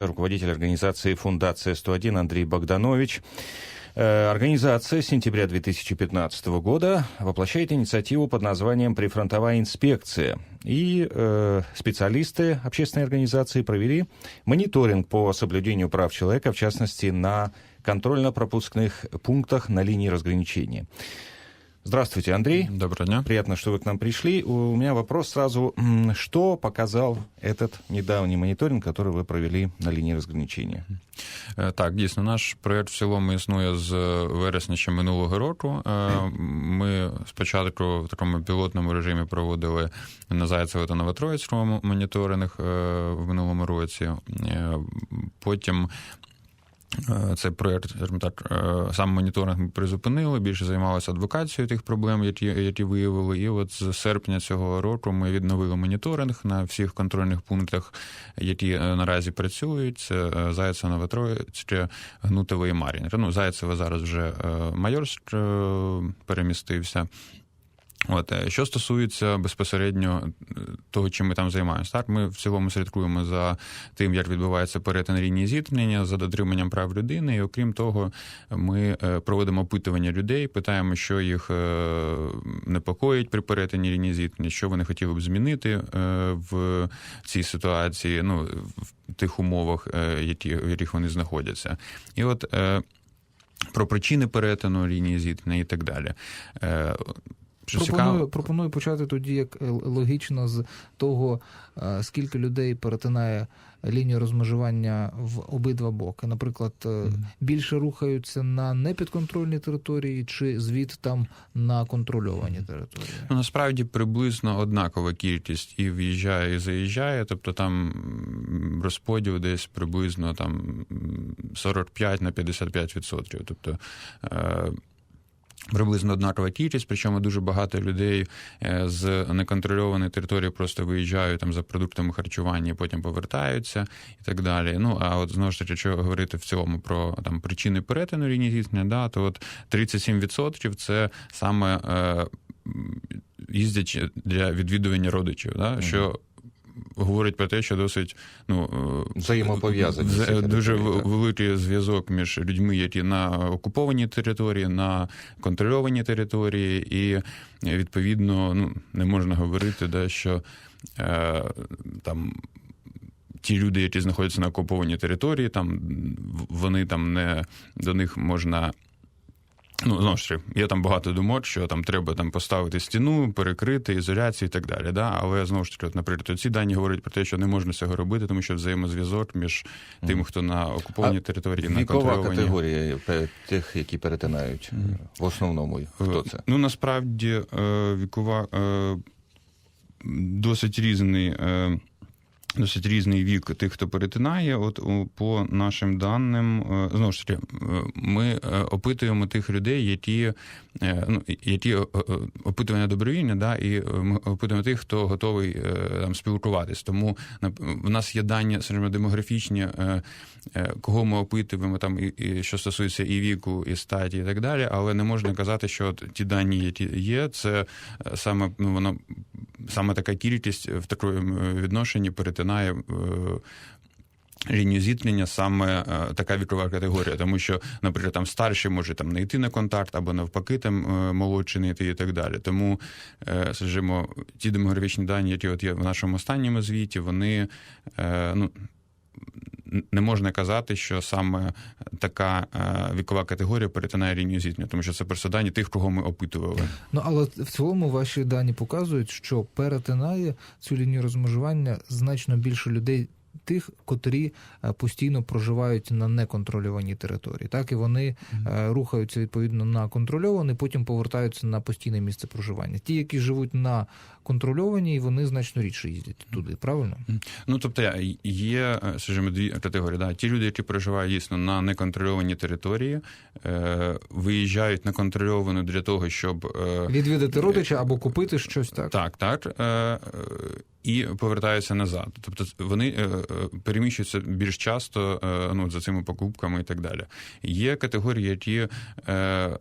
руководитель организации «Фундация 101» Андрей Богданович. Э, Организация с сентября 2015 года воплощает инициативу под названием «Прифронтовая инспекция». И э, специалисты общественной организации провели мониторинг по соблюдению прав человека, в частности, на контрольно-пропускных пунктах на линии разграничения. Здравствуйте, Андрей. Доброго дня. Приятно, что вы к нам пришли. У меня вопрос сразу. М, Что показал этот недавний мониторинг, который вы провели на линии разграничения? Е, Так, дійсно, наш проєкт в цілому існує з вересня ще минулого року. Е, Ми спочатку в такому пілотному режимі проводили на Зайцево та Новотроїцькому моніторинг е, в минулому році. Е, Потім е, цей проєкт, е, сам моніторинг ми призупинили, більше займалися адвокацією тих проблем, які, які виявили. І от з серпня цього року ми відновили моніторинг на всіх контрольних пунктах, які е, наразі працюють. Це е, Зайцево, Новотроїцьке, Гнутове і Мар'їнка. Ну, Зайцево зараз вже Майорськ перемістився. От е, що стосується безпосередньо е, того, чим ми там займаємося, так ми в цілому слідкуємо за тим, як відбувається перетин лінії зіткнення, за дотриманням прав людини. І окрім того, ми е, проводимо опитування людей, питаємо, що їх непокоїть при перетині лінії зіткнення, що вони хотіли б змінити в цій ситуації, ну в тих умовах, які в яких вони знаходяться, і от. Про причини перетину лінії зіткнення і так далі. Пропоную, цікаво, пропоную почати тоді, як е, логічно, з того, е, скільки людей перетинає лінію розмежування в обидва боки. Наприклад, е, більше рухаються на непідконтрольній території, чи звід там на контрольованій території. Ну, насправді приблизно однакова кількість і в'їжджає, і заїжджає. Тобто там розподіл десь приблизно там м, 45 на 55 відсотків. Тобто Приблизно однакова кількість, причому дуже багато людей е, з неконтрольованої території просто виїжджають там за продуктами харчування, і потім повертаються і так далі. Ну а от знову ж таки, якщо говорити в цілому про там причини перетину лінії зіткнення, да, то от 37% це саме е, їздять для відвідування родичів, да, що говорить про те, що досить ну е, Взаємопов'язані дуже великий зв'язок між людьми, які на окупованій території, на контрольованій території, і е, відповідно ну не можна говорити, да, що е, там. Ті люди, які знаходяться на окупованій території, там вони там не до них можна. Ну, знову ж таки, є там багато думок, що там треба там поставити стіну, перекрити, ізоляцію і так далі. Да? Але знову ж таки, от, наприклад, ці дані говорять про те, що не можна цього робити, тому що взаємозв'язок між тим, хто на окупованій території, на контрольованій. категорія тих, які перетинають е, в основному. Хто це? Ну насправді е, вікова е, досить різний. Досить різний вік тих, хто перетинає. От по нашим даним, е, знову ж таки, е, ми е, опитуємо тих людей, які, ну, які опитування добровільне, да, і ми опитуємо тих, хто готовий там спілкуватись. Тому в нас є дані скажімо, демографічні, кого ми опитуємо, там і, і що стосується і віку, і статі, і так далі. Але не можна казати, що от ті дані, які є, це саме ну воно саме така кількість в такому е, відношенні перетинає. е, Лінію зіткнення саме е, така вікова категорія, тому що, наприклад, там старший може там не йти на контакт, або навпаки, там молодший не йти і так далі. Тому, скажімо, ті демографічні дані, які от є в нашому останньому звіті, вони ну. Не можна казати, що саме така е, вікова категорія перетинає лінію зіткнення, тому що це просто дані тих, кого ми опитували. Ну але в цілому ваші дані показують, що перетинає цю лінію розмежування значно більше людей. Тих, котрі е, постійно проживають на неконтрольованій території, так і вони е, рухаються відповідно на контрольований, потім повертаються на постійне місце проживання. Ті, які живуть на контрольованій, вони значно рідше їздять туди, правильно? Ну, тобто є, е, скажімо, дві категорії. Да. Ті люди, які проживають дійсно на неконтрольованій території, е, виїжджають на контрольовану для того, щоб. Е, Відвідати родича або купити щось так. так, так. Е, і повертаються назад. Тобто вони е, е, переміщуються більш часто е, ну, за цими покупками і так далі. Є категорії, які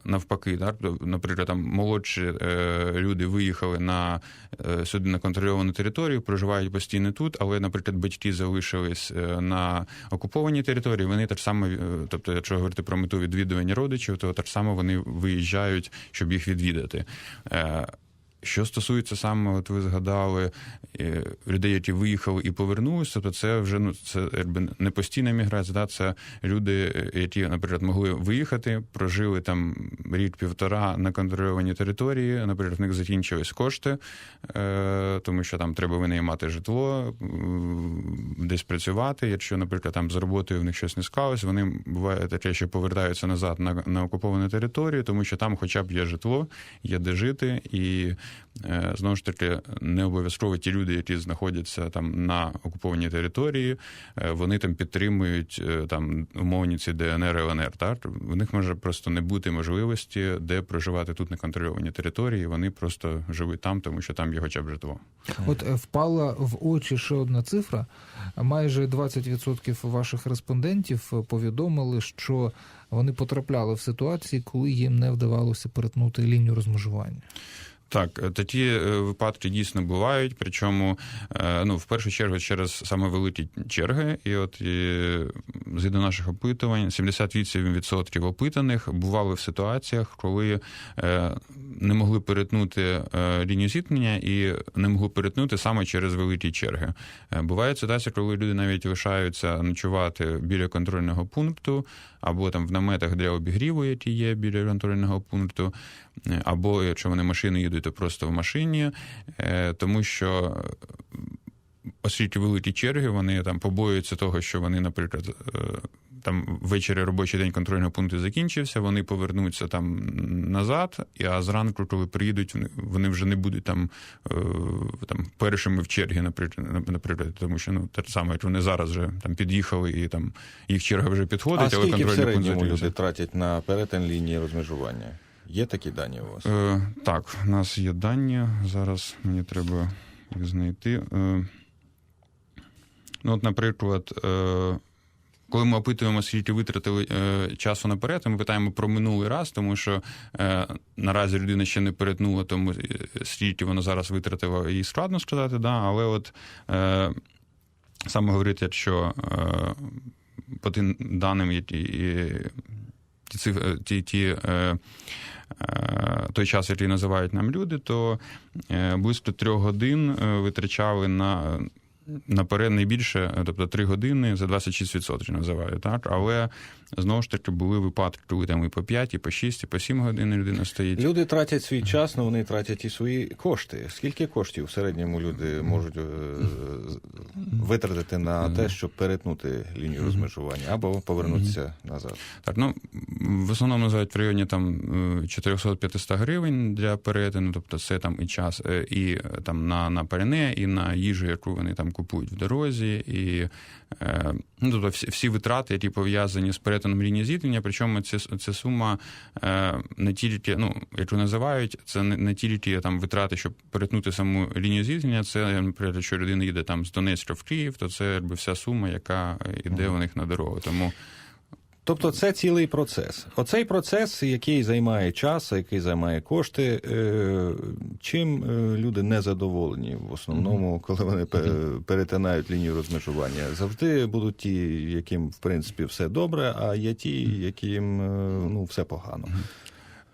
навпаки, так, наприклад, там молодші люди виїхали на сюди на контрольовану територію, проживають постійно тут, але, наприклад, батьки залишились на окупованій території. Вони так само, тобто, якщо говорити про мету відвідування родичів, то так само вони виїжджають, щоб їх відвідати. Що стосується саме, от ви згадали е, людей, які виїхали і повернулися, то це вже ну це не постійна міграція, да, це люди, е, які, наприклад, могли виїхати, прожили там рік-півтора на контрольованій території. Наприклад, в них закінчились кошти, е, тому що там треба винаймати житло, десь працювати. Якщо, наприклад, там з роботою в них щось не склалось, вони буває таке, що повертаються назад на, на окуповану територію, тому що там, хоча б є житло, є де жити, і е, знову ж таки не обов'язково ті люди, які знаходяться там на окупованій території, е, вони там підтримують е, там умовні ці ДНР ЛНР. Так в них може просто не бути можливості, де проживати тут на контрольованій території. Вони просто живуть там, тому що там є хоча б житло. От впала в очі ще одна цифра. Майже 20% ваших респондентів повідомили, що вони потрапляли в ситуації, коли їм не вдавалося перетнути лінію розмежування. Так, е, такі е, випадки дійсно бувають. Причому, е, ну, в першу чергу, через саме великі черги. І от і, згідно наших опитувань, 78% опитаних бували в ситуаціях, коли не могли перетнути лінію зіткнення і не могли перетнути саме через великі черги. Бувають ситуації, коли люди навіть лишаються ночувати біля контрольного пункту, або там в наметах для обігріву, які є біля контрольного пункту, або якщо вони машини їдуть, то просто в машині, е, тому що. Оскільки великі черги, вони там побоюються того, що вони, наприклад, е, там ввечері робочий день контрольного пункту закінчився, вони повернуться там назад, а зранку, коли приїдуть, вони- вже не будуть там, е, там першими в чергі, наприклад, наприклад, тому що ну те саме, як вони зараз вже там під'їхали і там їх черга вже А підходить, але скільки контрольний пункт середньому люди тратять на перетин лінії розмежування? Є такі дані у вас? Е, так, у нас є дані. Зараз мені треба їх знайти. Е, ну, от, наприклад, е, коли ми опитуємо, скільки витратили е, часу наперед, ми питаємо про минулий раз, тому що е, наразі людина ще не перетнула, тому е, скільки вона зараз витратила, їй складно сказати, да, але от е, саме говорити, що е, по тим даним, які ті, ті, ті е, е, той час, який називають нам люди, то е, близько трьох годин е, витрачали на. Наперед найбільше, е, тобто 3 години за 26% називають, так? Але знову ж таки були випадки, коли там і по 5, і по 6, і по 7 годин людина стоїть. Люди тратять свій час, але вони тратять і свої кошти. Скільки коштів в середньому люди можуть е, витратити на те, щоб перетнути лінію розмежування або повернутися назад? Так, ну в основному називають в районі там е, 400-500 гривень для перетину, тобто це там і час, е, і е, там на, на пальне, і на їжу, яку вони там купують в дорозі, і е, ну, тобто всі, всі витрати, які пов'язані з перетином лінії зіткнення, причому ця, ця сума е, не тільки, ну, яку називають, це не, не тільки там витрати, щоб перетнути саму лінію зіткнення, це, наприклад, якщо людина їде там з Донецька в Київ, то це якби вся сума, яка йде у них на дорогу. Тому Тобто це цілий процес. Оцей процес, який займає час, який займає кошти, е, чим е, люди не задоволені в основному, коли вони пе- перетинають лінію розмежування. Завжди будуть ті, яким в принципі все добре, а є ті, яким е, ну все погано.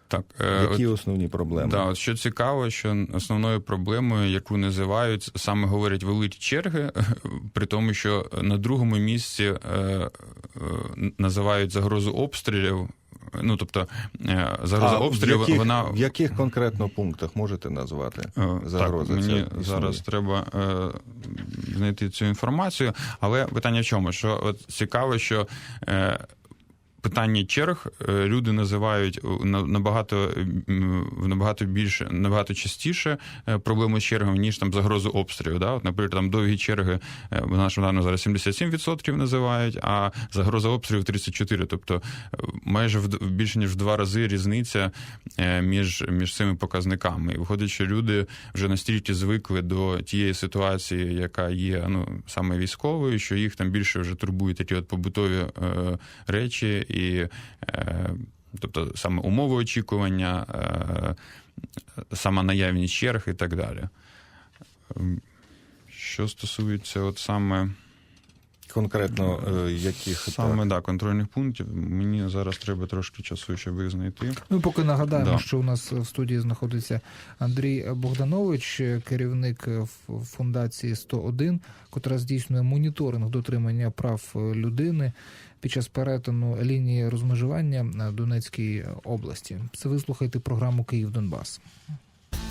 Так, е, Які основні проблеми? От що цікаво, що основною проблемою, яку називають, саме говорять великі черги, при тому, що на другому місці е, е, називають загрозу обстрілів. Ну, тобто, загроза А обстрілів, в яких, вона в яких конкретно пунктах можете назвати загрози? Так, мені ця зараз треба е, знайти цю інформацію. Але питання в чому? Що от цікаво, що е, питання черг е, люди називають е, на- набагато набагато більше, набагато частіше е, проблему з чергами, ніж там загрозу обстрілів. Да? От, наприклад, там довгі черги в нашому даному зараз 77% називають, а загроза обстрілів 34%. Тобто майже в більше ніж в два рази різниця між, між цими показниками. І виходить, що люди вже настільки звикли до тієї ситуації, яка є ну саме військовою, що їх там більше вже турбують такі от побутові речі, і е, тобто саме умови очікування, е, сама наявність черг і так далі. Ем, Що стосується от саме, Конкретно е, яких саме так. да, контрольних пунктів, мені зараз треба трошки часу, щоб їх знайти. Ми поки нагадаємо, Да. що у нас в студії знаходиться Андрій Богданович, керівник фундації 101, котра здійснює моніторинг дотримання прав людини під час перетину лінії розмежування на Донецькій області. Це ви слухаєте програму Київ Донбас.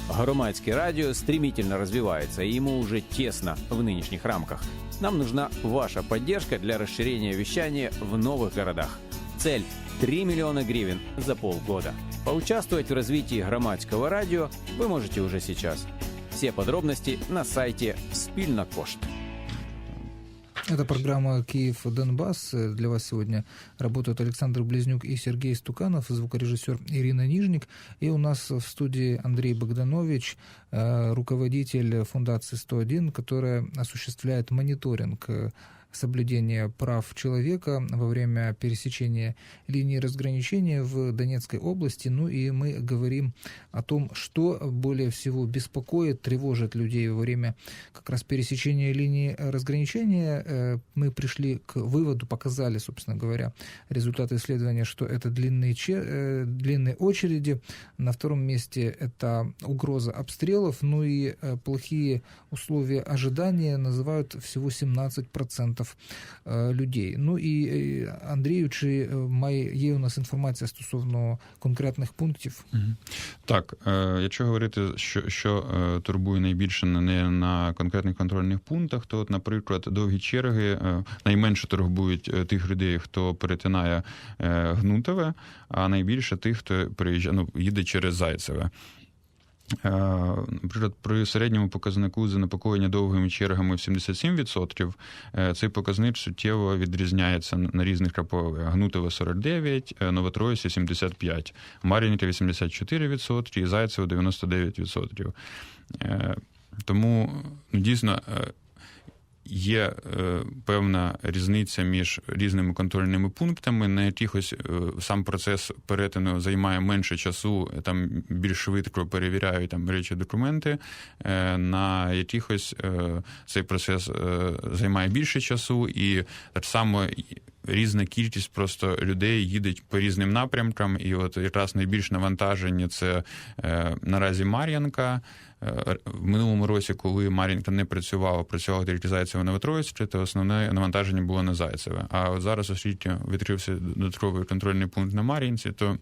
Громадское радио стремительно развивается, и ему уже тесно в нынешних рамках. Нам нужна ваша поддержка для расширения вещания в новых городах. Цель – 3 миллиона гривен за полгода. Поучаствовать в развитии громадского радио вы можете уже сейчас. Все подробности на сайте Спильнокошт. Это программа «Киев Донбасс». Для вас сегодня работают Александр Близнюк и Сергей Стуканов, звукорежиссер Ирина Нижник. И у нас в студии Андрей Богданович, э, руководитель фундации 101, которая осуществляет мониторинг э, соблюдения прав человека во время пересечения линии разграничения в Донецкой области. Ну и мы говорим о том, что более всего беспокоит, тревожит людей во время как раз пересечения линии разграничения. Э, Мы пришли к выводу, показали, собственно говоря, результаты исследования, что это длинные, че- э, длинные очереди. На втором месте это угроза обстрелов. Ну и э, плохие условия ожидания называют всего 17% е, людей. Ну і е, Андрію, чи е, має є у нас інформація стосовно конкретних пунктів? Так, е, якщо говорити, що, що е, турбує найбільше не на конкретних контрольних пунктах, то, от, наприклад, довгі черги е, найменше турбують тих людей, хто перетинає Гнутове, а найбільше тих, хто приїжджає, ну, їде через Зайцеве. Е, Наприклад, при середньому показнику занепокоєння довгими чергами в 77%, е, цей показник суттєво відрізняється на різних КПВ. Гнутове 49, е, Новотроїсі 75, Мар'їнка 84% і Зайцево 99%. Е, Тому ну, дійсно є е, певна різниця між різними контрольними пунктами, на якихось е, сам процес перетину займає менше часу, там більш швидко перевіряють там речі документи. Е, На якихось цей процес займає більше часу, і так само різна кількість просто людей їдуть по різним напрямкам, і от якраз найбільш навантажені це е, наразі Мар'янка. Е, В минулому році, коли Мар'їнка не працювала, працювала тільки Зайцево Новотроїцьке, то основне навантаження було на Зайцеве. А от зараз, оскільки відкрився додатковий контрольний пункт на Мар'їнці, то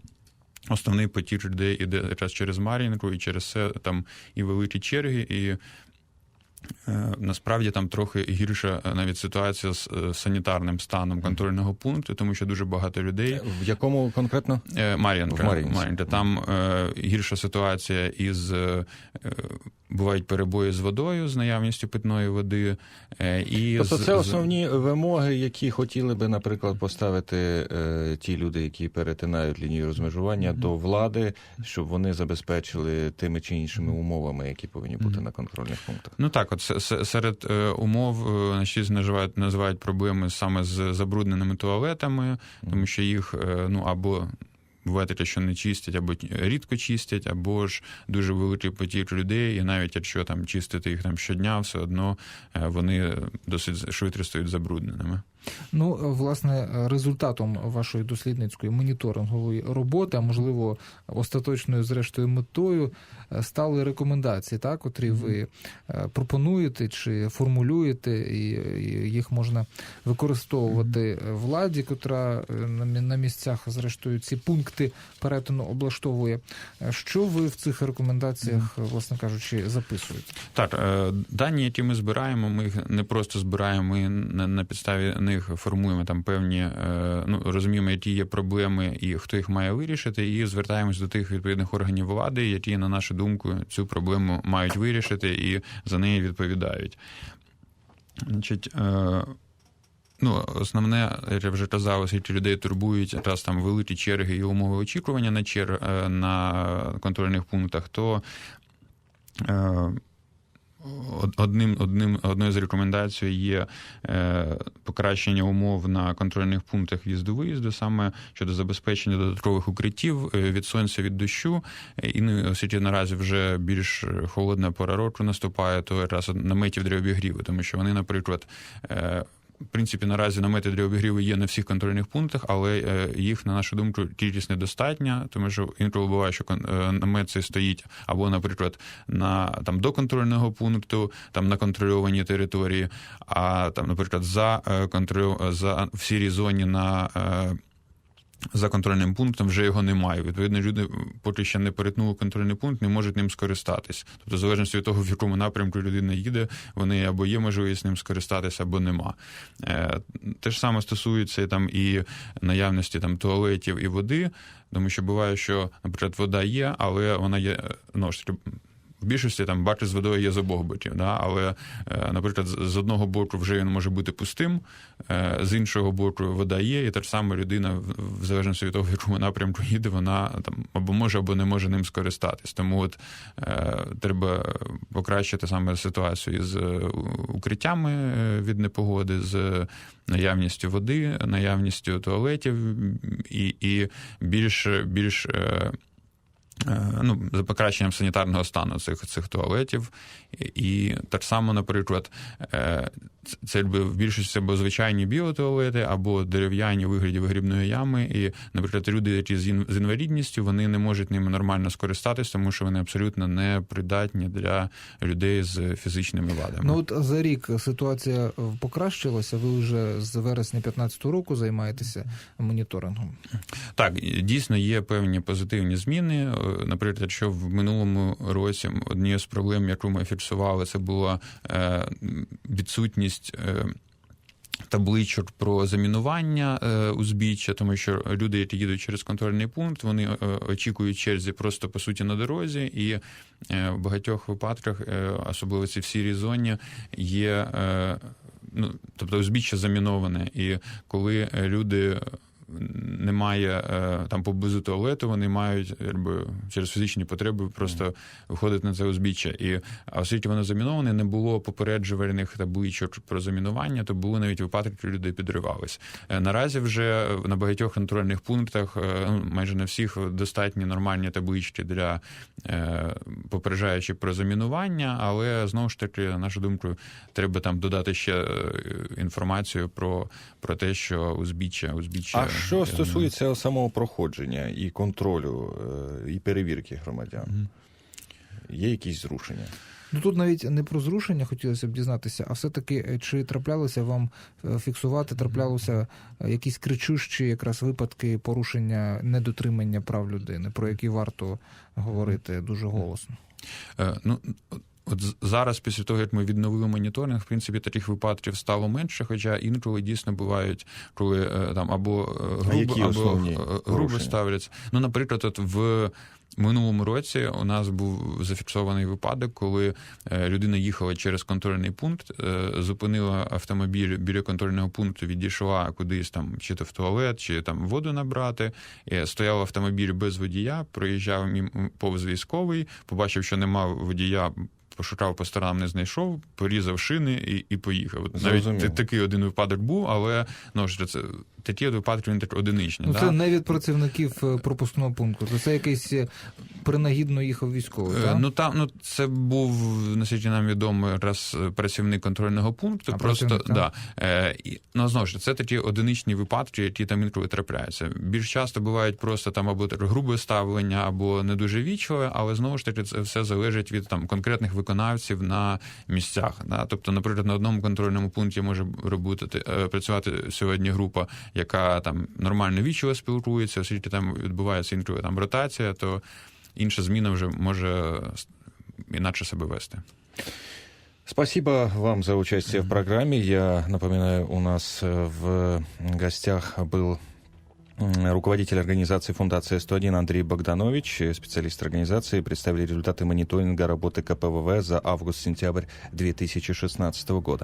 основний потік людей іде якраз через Мар'їнку, і через це там і великі черги, і Насправді там трохи гірша е, навіть ситуація з е, санітарним станом контрольного пункту, тому що дуже багато людей. В якому конкретно? Е, Мар'їнка, В там е, гірша ситуація із е, е, бувають перебої з водою, з наявністю питної води. Е, і Тобто це з- основні вимоги, які хотіли би, наприклад, поставити е, ті люди, які перетинають лінію розмежування до влади, щоб вони забезпечили тими чи іншими умовами, які повинні бути на контрольних пунктах. Ну так, от се- се- серед е, умов наші значить, називають, називають проблеми саме з забрудненими туалетами, тому що їх е, ну або. Буває що не чистять, або рідко чистять, або ж дуже великий потік людей, і навіть якщо там чистити їх там щодня, все одно е, вони досить швидко стають забрудненими. Ну, е, власне, е, результатом вашої дослідницької моніторингової роботи, а можливо, остаточною зрештою метою, е, стали рекомендації, так, котрі ви пропонуєте чи формулюєте, і їх можна використовувати владі, котра на місцях, зрештою, ці пункти перетину облаштовує. Що ви в цих рекомендаціях, власне кажучи, записуєте? Так, дані, які ми збираємо, ми їх не просто збираємо, ми на, на підставі них них формуємо там певні, е, ну розуміємо, які є проблеми і хто їх має вирішити, і звертаємось до тих відповідних органів влади, які, на нашу думку, цю проблему мають вирішити і за неї відповідають. Значить, е, Ну, основне, я вже казав, оскільки людей турбують якраз там великі черги і умови очікування на чер е, на контрольних пунктах, то одним, одним, одною з рекомендацій є е, покращення умов на контрольних пунктах в'їзду-виїзду, саме щодо забезпечення додаткових укриттів е, від сонця, від дощу. І ну, оскільки наразі вже більш холодна пора року наступає, то якраз наметів для обігріву, тому що вони, наприклад, е, в принципі, наразі намети для обігріву є на всіх контрольних пунктах, але е, їх, на нашу думку, кількість недостатня, тому що інколи буває, що е, намет цей стоїть або, наприклад, на там до контрольного пункту, там на контрольованій території, а там, наприклад, за е, контроль за в сірій зоні на за контрольним пунктом вже його немає. Відповідно, люди, поки ще не перетнули контрольний пункт, не можуть ним скористатись. Тобто, в залежності від того, в якому напрямку людина їде, вони або є можливість ним скористатися, або нема. Е, те ж саме стосується там і наявності там туалетів і води, тому що буває, що, наприклад, вода є, але вона є ну, в більшості там баки з водою є з обох боків, да? але, е, наприклад, з одного боку вже він може бути пустим, е, з іншого боку вода є, і та ж сама людина, в залежності від того, в якому напрямку їде, вона там або може, або не може ним скористатись. Тому от е, треба покращити саме ситуацію з укриттями від непогоди, з наявністю води, наявністю туалетів і і більш більш ну, за покращенням санітарного стану цих цих туалетів. І так само, наприклад, е, це в більшості або звичайні біотуалети, або дерев'яні вигляді вигрібної ями. І, наприклад, люди, які з інвалідністю, вони не можуть ними нормально скористатися, тому що вони абсолютно не придатні для людей з фізичними вадами. Ну от за рік ситуація покращилася. Ви вже з вересня 2015 року займаєтеся моніторингом. Так, дійсно є певні позитивні зміни. Наприклад, що в минулому році однією з проблем, яку ми фіксували, це була е, відсутність. Е, табличок про замінування е, узбіччя, тому що люди, які їдуть через контрольний пункт, вони очікують черзі просто по суті на дорозі, і в багатьох випадках, особливо ці в сірій зоні, є ну, тобто узбіччя заміноване. І коли люди немає е, там поблизу туалету, вони мають якби, через фізичні потреби просто виходити на це узбіччя. І оскільки воно заміноване, не було попереджувальних табличок про замінування, то були навіть випадки, коли люди підривались. Е, наразі вже на багатьох контрольних пунктах, е, ну, майже на всіх достатні нормальні таблички для попереджаючи про замінування, але знову ж таки, на нашу думку, треба там додати ще інформацію про, про те, що узбіччя узбіччя. Що стосується самого проходження і контролю, е, і перевірки громадян, є якісь зрушення? Ну тут навіть не про зрушення хотілося б дізнатися, а все-таки е, чи траплялося вам е, фіксувати, траплялося якісь кричущі якраз випадки порушення недотримання прав людини, про які варто говорити дуже голосно? Ну От зараз, після того, як ми відновили моніторинг, в принципі, таких випадків стало менше, хоча інколи дійсно бувають, коли е, там або е, грубо, або е, грубо ставляться. Ну, наприклад, от в минулому році у нас був зафіксований випадок, коли людина їхала через контрольний пункт, зупинила автомобіль біля контрольного пункту, відійшла кудись там, чи то в туалет, чи там воду набрати. Стояв автомобіль без водія, проїжджав повз військовий, побачив, що нема водія пошукав по сторонам, не знайшов, порізав шини і і поїхав. Навіть такий один випадок був, але ну, що це такі випадки він так одиничні. Ну, да? Це не від працівників е, пропускного пункту. То Це якийсь е, принагідно їхав військовий. так? Ну там ну це був наскільки нам відомо раз працівник контрольного пункту. А просто да. Е, і, ну, знову ж це такі одиничні випадки, які там інколи трапляються. Більш часто бувають просто там або грубе ставлення, або не дуже вічливе, але знову ж таки це все залежить від там конкретних виконавців на місцях. Да? Тобто, наприклад, на одному контрольному пункті може робити працювати сьогодні група, яка там нормально вічливо спілкується, оскільки там відбувається інколи там ротація, то інша зміна вже може інакше себе вести. Спасибо вам за участие в программе. Я напоминаю, у нас э, в гостях был руководитель организации Фундация 101 Андрей Богданович, э, специалист организации, представили результаты мониторинга работы КПВВ за август-сентябрь 2016 года.